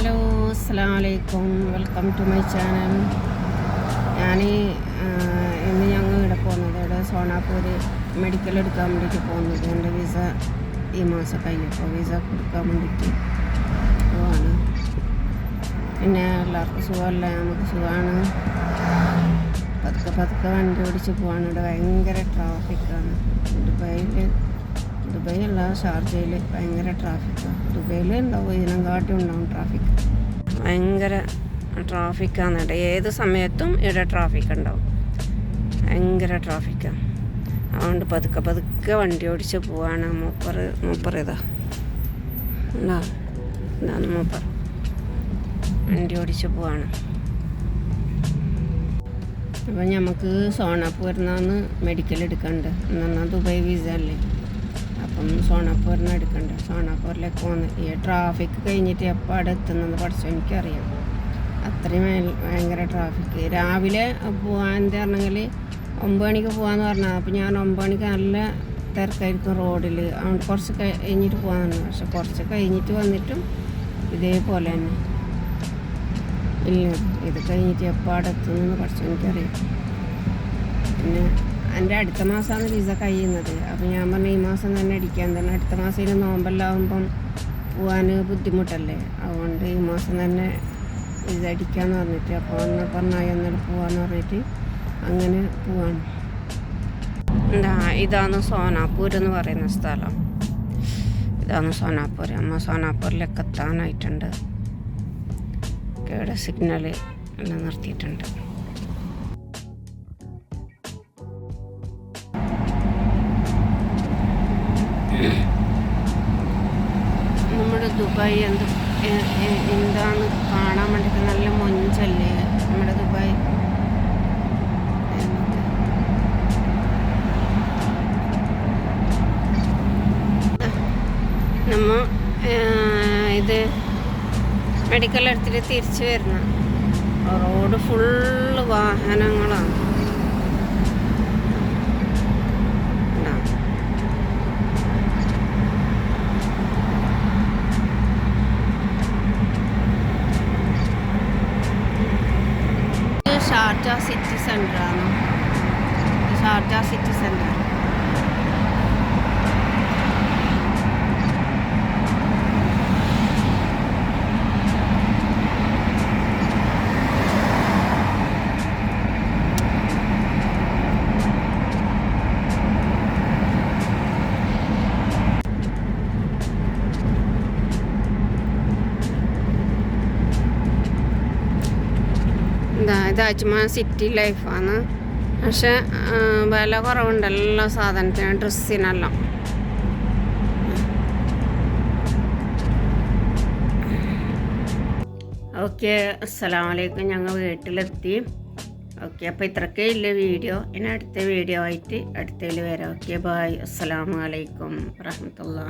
Hello അസ്സാം വലൈക്കും welcome to my channel. ഞാൻ ഇന്ന് ഞങ്ങൾ ഇവിടെ പോകുന്നത് ഇവിടെ സോണാപൂര് മെഡിക്കൽ എടുക്കാൻ വേണ്ടിയിട്ട് പോകുന്നത്. എന്റെ വിസ ഈ മാസം കഴിഞ്ഞപ്പോൾ വിസ കൊടുക്കാൻ വേണ്ടിയിട്ട് പോവാണ്. പിന്നെ എല്ലാവർക്കും സുഖമല്ല? നമുക്ക് സുഖമാണ്. പതുക്കെ പതുക്കെ വണ്ടി ഓടിച്ച് പോവാണ്. ഇവിടെ ഭയങ്കര ട്രാഫിക്കാണ് ദുബായിൽ ദുബായ് അല്ല ഷാർജയിൽ ഭയങ്കര ട്രാഫിക്കാണ് ദുബൈയിൽ ഉണ്ടാവും ഇതിനെക്കാട്ടും ഉണ്ടാവും ട്രാഫിക് ഭയങ്കര ട്രാഫിക്കാണ് കേട്ടോ ഏത് സമയത്തും ഇവിടെ ട്രാഫിക് ഉണ്ടാവും. ഭയങ്കര ട്രാഫിക്കാണ് അതുകൊണ്ട് പതുക്കെ പതുക്കെ വണ്ടി ഓടിച്ച് പോവാണ് മൂപ്പർ മൂപ്പർ ഇതാ. ഉണ്ടോ ഇതാണ് മൂപ്പർ. വണ്ടി ഓടിച്ച് പോവാണ്. അപ്പം നമുക്ക് സോണാപ്പൂരിനാന്ന് മെഡിക്കൽ എടുക്കണ്ട്. എന്നാൽ ദുബായ് വിസ അല്ലേ? അപ്പം സോണാപ്പൂരിന് എടുക്കണ്ട. സോണാപ്പൂരിലേക്ക് പോകുന്നത് ഈ ട്രാഫിക് കഴിഞ്ഞിട്ട് എപ്പോൾ അവിടെ എത്തുന്നത് പഠിച്ചോ എനിക്കറിയാം. അത്രയും ഭയ- ഭയങ്കര ട്രാഫിക് രാവിലെ പോകാൻ പറഞ്ഞെങ്കിൽ ഒമ്പത് മണിക്ക് പോകാമെന്ന് പറഞ്ഞാൽ അപ്പോൾ ഞാൻ ഒമ്പത് മണിക്ക് നല്ല തിരക്കായിരിക്കും റോഡിൽ അതുകൊണ്ട് കുറച്ച് കഴിഞ്ഞിട്ട് പോകാമെന്ന് പക്ഷെ കുറച്ച് കഴിഞ്ഞിട്ട് വന്നിട്ടും ഇതേപോലെ തന്നെ. ഇല്ല ഇത് കഴിഞ്ഞിട്ട് എപ്പോൾ അവിടെ എത്തുന്നെന്ന് പഠിച്ചു എനിക്കറിയാം. പിന്നെ എന്റെ അടുത്ത മാസമാണ് വിസ കഴിയുന്നത്. അപ്പോൾ ഞാൻ പറഞ്ഞു ഈ മാസം തന്നെ അടിക്കാൻ. തന്നെ അടുത്ത മാസം ഇനി നോമ്പെല്ലാവുമ്പം പോകാൻ ബുദ്ധിമുട്ടല്ലേ? അതുകൊണ്ട് ഈ മാസം തന്നെ വിസ അടിക്കാന്ന് പറഞ്ഞിട്ട് അപ്പോൾ ഒന്ന് പറഞ്ഞാൽ എന്നിട്ട് പോവാന്ന് പറഞ്ഞിട്ട് അങ്ങനെ പോവാണ്. എന്താ ഇതാണ് സോനാപൂർ എന്ന് പറയുന്ന സ്ഥലം. ഇതാണ് സോനാപൂർ. അമ്മ സോനാപൂരിലേക്ക് എത്താനായിട്ടുണ്ട്. ഇവിടെ സിഗ്നൽ എല്ലാം നിർത്തിയിട്ടുണ്ട്. ദുബായ് എന്ത് എന്താണ് കാണാൻ വേണ്ടിയിട്ട് നല്ല മൊഞ്ചല്ലേ നമ്മുടെ ദുബായ്? നമ്മ ഇത് മെഡിക്കൽ എടുത്തിട്ട് തിരിച്ചു വരുന്ന. റോഡ് ഫുള്ള് വാഹനങ്ങളാണ്. Sharjah city സെൻ്ററാണ് Sharjah city centre ഇതാ ഇത് അജ്മാൻ സിറ്റി ലൈഫാണ് പക്ഷെ വില കുറവുണ്ടല്ലോ സാധനത്തിന് ഡ്രസ്സിനെല്ലാം. ഓക്കെ അസ്സലാമലൈക്കും. ഞങ്ങൾ വീട്ടിലെത്തി. ഓക്കെ അപ്പോൾ ഇത്രക്കേ ഇല്ല വീഡിയോ. ഇനി അടുത്ത വീഡിയോ ആയിട്ട് അടുത്തതിൽ വരാം. ഓക്കെ ബായ് അസ്സലാമു അലൈക്കും വറഹമത്തുള്ള